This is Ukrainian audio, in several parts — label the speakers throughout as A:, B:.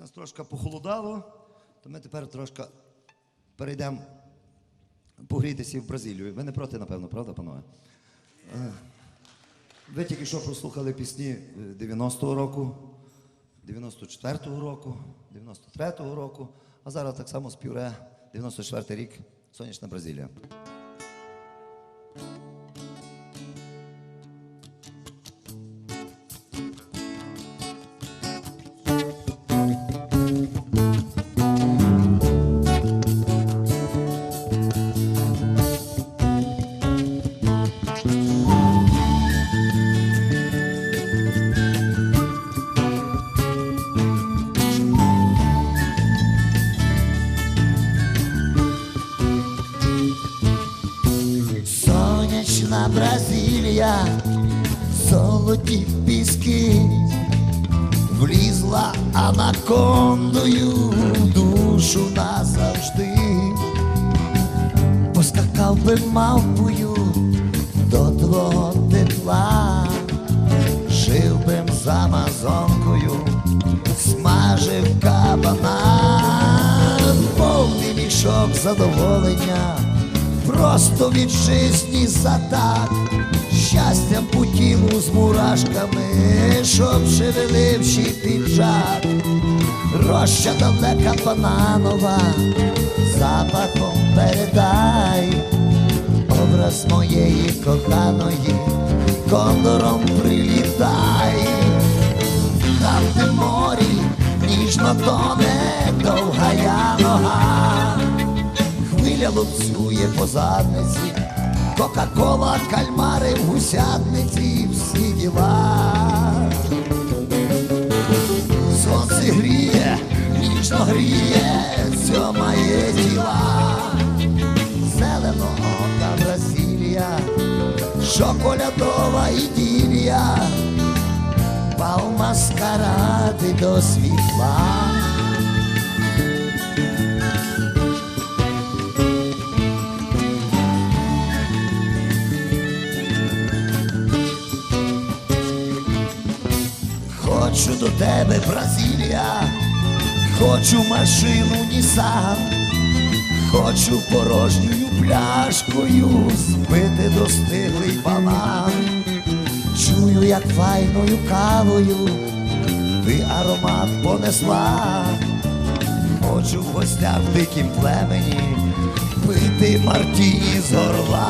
A: нас трошки похолодало, то ми тепер трошки перейдемо погрітися в Бразилію. Ви не проти, напевно, правда, панове? Е, Ви тільки що прослухали пісні е, 90-го року, 94-го року, 93-го року, а зараз так само співре 94-й рік Сонячна Бразилія.
B: Бразилія, золоті піски, влізла анакондою душу назавжди, поскакав би мавпою до твого тепла, жив бим з Амазонкою, смажив кабана, повний мішок задоволення просто від жизні затак, щастям по тілу з мурашками, щоб шевеливши піджак, роща далека бананова, запахом передай, образ моєї коханої, кондором прилітай, там де морі ніжно тоне довга я нога. Хвиля лупцює по задниці, Кока-кола, кальмари в гусятниці, всі діла. Сонце гріє, ніжно гріє, моє тіла. Зелено ока Бразилія, шоколядова іділія, пав маскаради до світла. Хочу до тебе, Бразилія, хочу машину Нісан, хочу порожньою пляшкою збити достиглий банан. Чую, як файною кавою ти аромат понесла. Хочу в гостях в дикім племені пити мартіні з горла,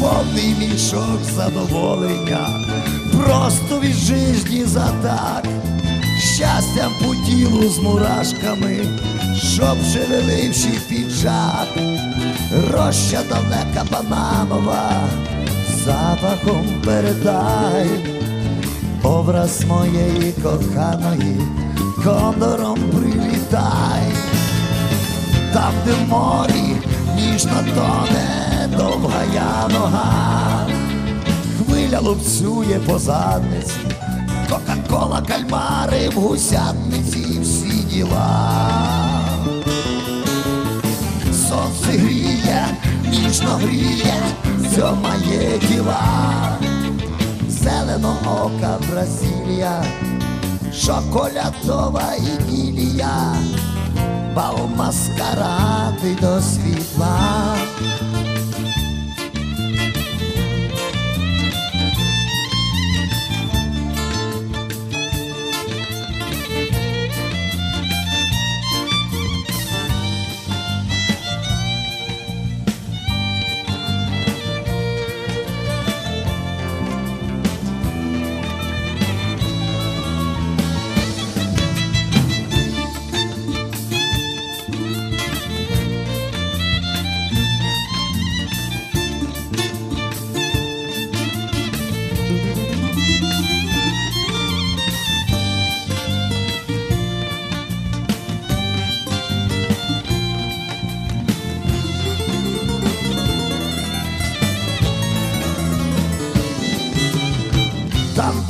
B: повний мішок задоволення, просто від жизні затак, щастям по тілу з мурашками, щоб шевеливши піджак, роща далека бананова, запахом передай. Образ моєї коханої, кондором прилітай, там, де в морі ніжно тоне довга я нога, хвиля лупцює по задниці, Кока-кола, кальмари в гусятниці, всі діла. Сонце гріє, ніжно гріє, все моє тіла зелено ока Бразилія, шоколядова іділія, бал маскаради до світла.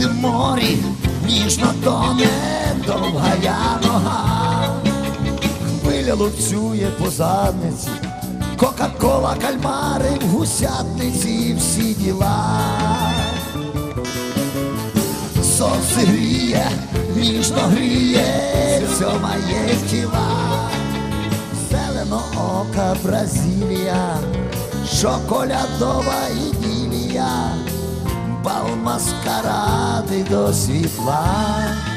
B: Де в морі ніжно тоне довга я нога, хвиля лупцює по задниці, Кока-кола, кальмари в гусятниці, всі діла. сонце гріє, ніжно гріє, моє тіла, зелено ока Бразилія, шоколядова іділія, бал маскаради до світла.